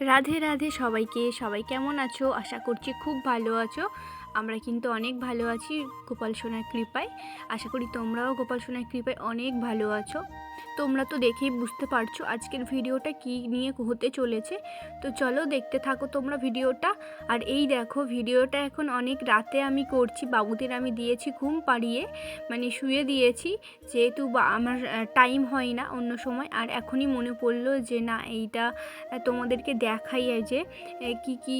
রাধে রাধে সবাইকে। সবাই কেমন আছো? আশা করছি খুব ভালো আছো। আমরা কিন্তু অনেক ভালো আছি গোপাল সোনার কৃপায়। আশা করি তোমরাও গোপাল সোনার কৃপায় অনেক ভালো আছো। তোমরা তো দেখেই বুঝতে পারছ আজকের ভিডিওটা কি নিয়ে হতে চলেছে। তো চলো দেখতে থাকো তোমরা ভিডিওটা। আর এই দেখো, ভিডিওটা এখন অনেক রাতে আমি করছি, বাবুদের আমি দিয়েছি ঘুম পাড়িয়ে মানে শুয়ে দিয়েছি, যেহেতু আমার টাইম হয় না অন্য সময়। আর এখনই মনে পড়ল যে না, এইটা তোমাদেরকে দেখাই যে কি কি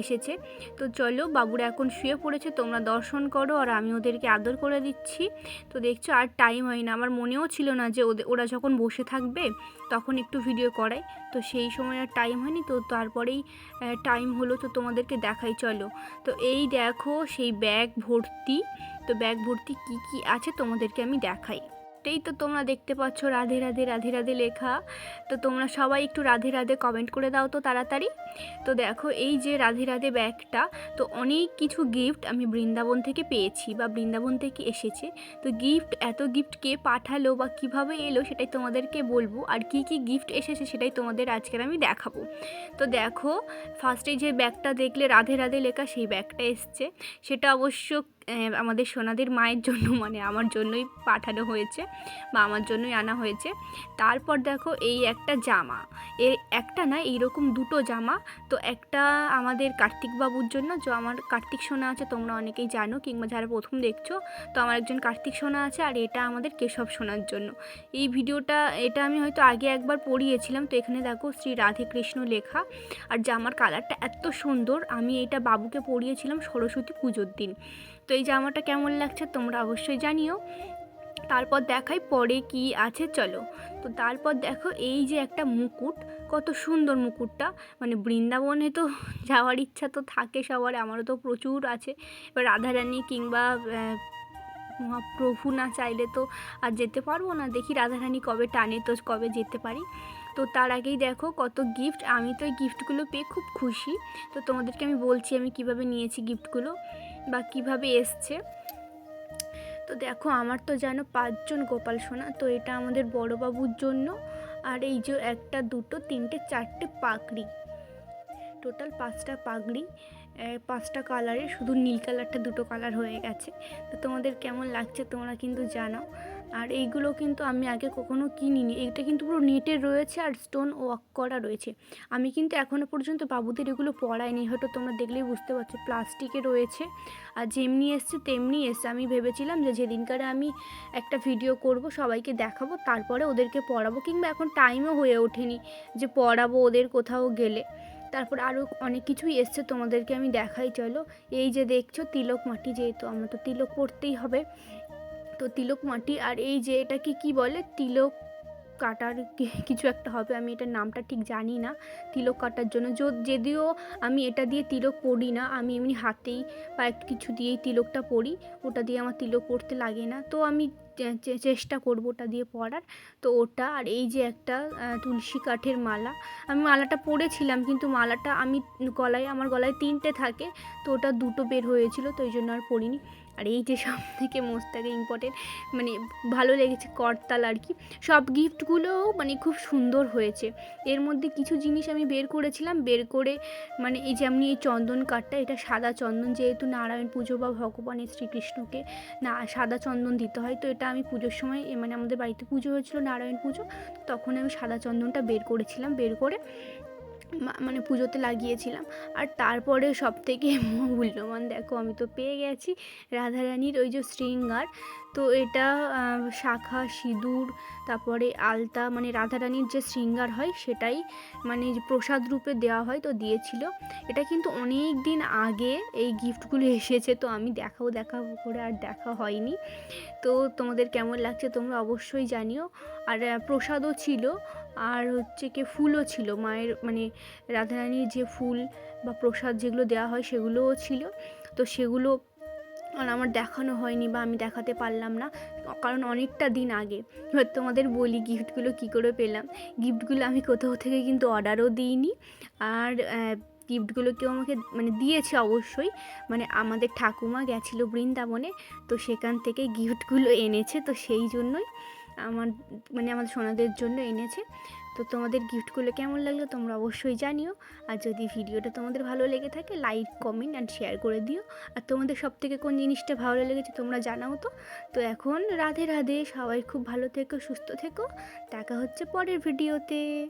এসেছে। তো চলো, বাবুরা এখন শুয়ে পড়েছে, তোমরা দর্শন করো, আর আমি ওদেরকে আদর করে দিচ্ছি। তো দেখছ, আর টাইম হয় না, আমার মনেও ছিল না যে ওদের ওরা যখন বসে থাকবে, তখন একটু ভিডিও করাই। তো সেই সময় আর টাইম হয়নি, তো তারপরেই টাইম হলো তো তোমাদেরকে দেখাই, চলো। তো এই দেখো সেই ব্যাগ ভর্তি। তো ব্যাগ ভর্তি কি কি আছে তোমাদেরকে আমি দেখাই। এই তো তোমরা দেখতে পাচ্ছ রাধে রাধে রাধে রাধে লেখা। তো তোমরা সবাই একটু রাধে রাধে কমেন্ট করে দাও তো তাড়াতাড়ি। তো দেখো এই যে রাধে রাধে ব্যাগটা, তো অনেক কিছু গিফট আমি বৃন্দাবন থেকে পেয়েছি বা বৃন্দাবন থেকে এসেছে। তো গিফট এত গিফট কে পাঠালো বা কীভাবে এলো সেটাই তোমাদেরকে বলব। আর কি কি গিফট এসেছে সেটাই তোমাদের আজকের আমি দেখাবো। তো দেখো ফার্স্টে যে ব্যাগটা দেখলে রাধে রাধে লেখা সেই ব্যাগটা এসছে। সেটা অবশ্য আমাদের সোনাদের মায়ের জন্য মানে আমার জন্যই পাঠানো হয়েছে বা আমার জন্যই আনা হয়েছে। তারপর দেখো এই একটা জামা। এ একটা না, এইরকম দুটো জামা। তো একটা আমাদের কার্তিক বাবুর জন্য, যে আমার কার্তিক সোনা আছে, তোমরা অনেকেই জানো, কিংবা যারা প্রথম দেখছ, তো আমার একজন কার্তিক সোনা আছে, আর এটা আমাদের কেশব সোনার জন্য। এই ভিডিওটা, এটা আমি হয়তো আগে একবার পড়িয়েছিলাম, তো এখানে দেখো শ্রী রাধে কৃষ্ণ লেখা। আর জামার কালারটা এত সুন্দর, আমি এটা বাবুকে পরিয়েছিলাম সরস্বতী পুজোর দিন। তো এই জামাটা কেমন লাগছে তোমরা অবশ্যই জানিও। তারপর দেখাই পরে কি আছে, চলো। তো তারপর দেখো এই যে একটা মুকুট, কত সুন্দর মুকুটটা। মানে বৃন্দাবনে তো যাওয়ার ইচ্ছা তো থাকে সবার, আমারও তো প্রচুর আছে। এবার রাধারানী কিংবা মহাপ্রভু না চাইলে তো আর যেতে পারব না। দেখি রাধারানী কবে টানে তো কবে যেতে পারি। তো তার আগেই দেখো কত গিফট আমি তো এই গিফটগুলো পেয়ে খুব খুশি। তো তোমাদেরকে আমি বলছি আমি কীভাবে নিয়েছি গিফটগুলো বা কীভাবে এসছে? তো দেখো, আমার তো জানো পাঁচজন গোপাল সোনা, তো এটা আমাদের বড়বাবুর জন্য। আর এই যে একটা দুটো, তিনটে, চারটে পাগড়ি। টোটাল পাঁচটা পাগড়ি পাঁচটা কালারে শুধু নীল কালারটা দুটো কালার হয়ে গেছে। তো তোমাদের কেমন লাগছে তোমরা কিন্তু জানাও। আর এইগুলো কিন্তু আমি আগে কখনো কিনিনি। এইটা কিন্তু পুরো নেটের রয়েছে আর স্টোন ওয়ার্ক করা রয়েছে। আমি কিন্তু এখনও পর্যন্ত বাবুদের এগুলো পড়াইনি। হয়তো তোমরা দেখলেই বুঝতে পারছ প্লাস্টিকে রয়েছে। আর যেমনি এসছে, তেমনি এসছে। আমি ভেবেছিলাম যে যেদিনকারে আমি একটা ভিডিও করব, সবাইকে দেখাবো, তারপরে ওদেরকে পড়াবো কিংবা এখন টাইমও হয়ে ওঠেনি যে পড়াবো ওদের কোথাও গেলে। তারপর আরও অনেক কিছুই এসছে তোমাদেরকে আমি দেখাই, চলো। এই যে দেখছ, তিলক মাটি যেহেতু, আমরা তো তিলক পড়তেই হবে। তো তিলক মাটি আর এই যে এটাকে কি বলে? তিলক কাটার কিছু একটা হবে, আমি এটার নামটা ঠিক জানি না। তিলক কাটার জন্য যদিও আমি এটা দিয়ে তিলক পড়ি না, আমি এমনি হাতেই বা কিছু দিয়েই তিলকটা পড়ি। ওটা দিয়ে আমার তিলক পড়তে লাগে না। তো আমি চেষ্টা করব ওটা দিয়ে পড়ার। তো ওটা আর এই যে একটা তুলসী কাঠের মালা। আমি মালাটা পরেছিলাম কিন্তু মালাটা আমি গলায়, আমার গলায় তিনটে থাকে। তো ওটা দুটো বের হয়েছিল, তো এই জন্য আর পরিনি আর এই যে সব থেকে মোস্ট থেকে ইম্পর্টেন্ট মানে ভালো লেগেছে করতাল আর কি, সব গিফটগুলোও মানে খুব সুন্দর হয়েছে। এর মধ্যে কিছু জিনিস আমি বের করেছিলাম, বের করে মানে এই যেমনি এই চন্দন কাঠটা, এটা সাদা চন্দন, যেহেতু নারায়ণ পুজো বা ভগবানের শ্রীকৃষ্ণকে না সাদা চন্দন দিতে হয়, তো এটা আমি পুজোর সময় মানে আমাদের বাড়িতে পুজো হয়েছিল নারায়ণ পুজো, তখন আমি সাদা চন্দনটা বের করেছিলাম, বের করে মানে পুজোতে লাগিয়েছিলাম। আর তারপরে সব থেকে মূল্যবান, দেখো আমি তো পেয়ে গেছি রাধারানীর ওই যে শৃঙ্গার। তো এটা শাখা, সিঁদুর, তারপরে আলতা মানে রাধারানীর যে শৃঙ্গার হয়, সেটাই মানে প্রসাদ রূপে দেওয়া হয়, তো দিয়েছিল। এটা কিন্তু অনেক দিন আগে এই গিফটগুলো এসেছে, তো আমি দেখাও দেখাবো করে আর দেখা হয়নি। তো তোমাদের কেমন লাগছে তোমরা অবশ্যই জানিও। আর প্রসাদও ছিল আর হচ্ছে কি ফুলও ছিল, মায়ের মানে রাধারানীর যে ফুল বা প্রসাদ যেগুলো দেওয়া হয় সেগুলোও ছিল। তো সেগুলো আর আমার দেখানো হয়নি বা আমি দেখাতে পারলাম না, কারণ অনেকটা দিন আগে। এবার তোমাদের বলি গিফটগুলো কী করে পেলাম। গিফটগুলো আমি কোথাও থেকে কিন্তু অর্ডারও দিইনি। আর গিফটগুলো কেউ আমাকে মানে দিয়েছে অবশ্যই। মানে আমাদের ঠাকুমা গেছিল বৃন্দাবনে, তো সেখান থেকে গিফটগুলো এনেছে, তো সেই জন্যই। আমার মানে আমাদের সোনাদের জন্য এনেছে। তো তোমাদের গিফটগুলো কেমন লাগল তোমরা অবশ্যই জানিও। আর যদি ভিডিওটা তোমাদের ভালো লেগে থাকে লাইক কমেন্ট অ্যান্ড শেয়ার করে দিও। আর তোমাদের সব থেকে কোন জিনিসটা ভালো লেগেছে তোমরা জানাও তো। তো এখন রাধে রাধে, সবাই খুব ভালো থেকো, সুস্থ থেকো। দেখা হচ্ছে পরের ভিডিওতে।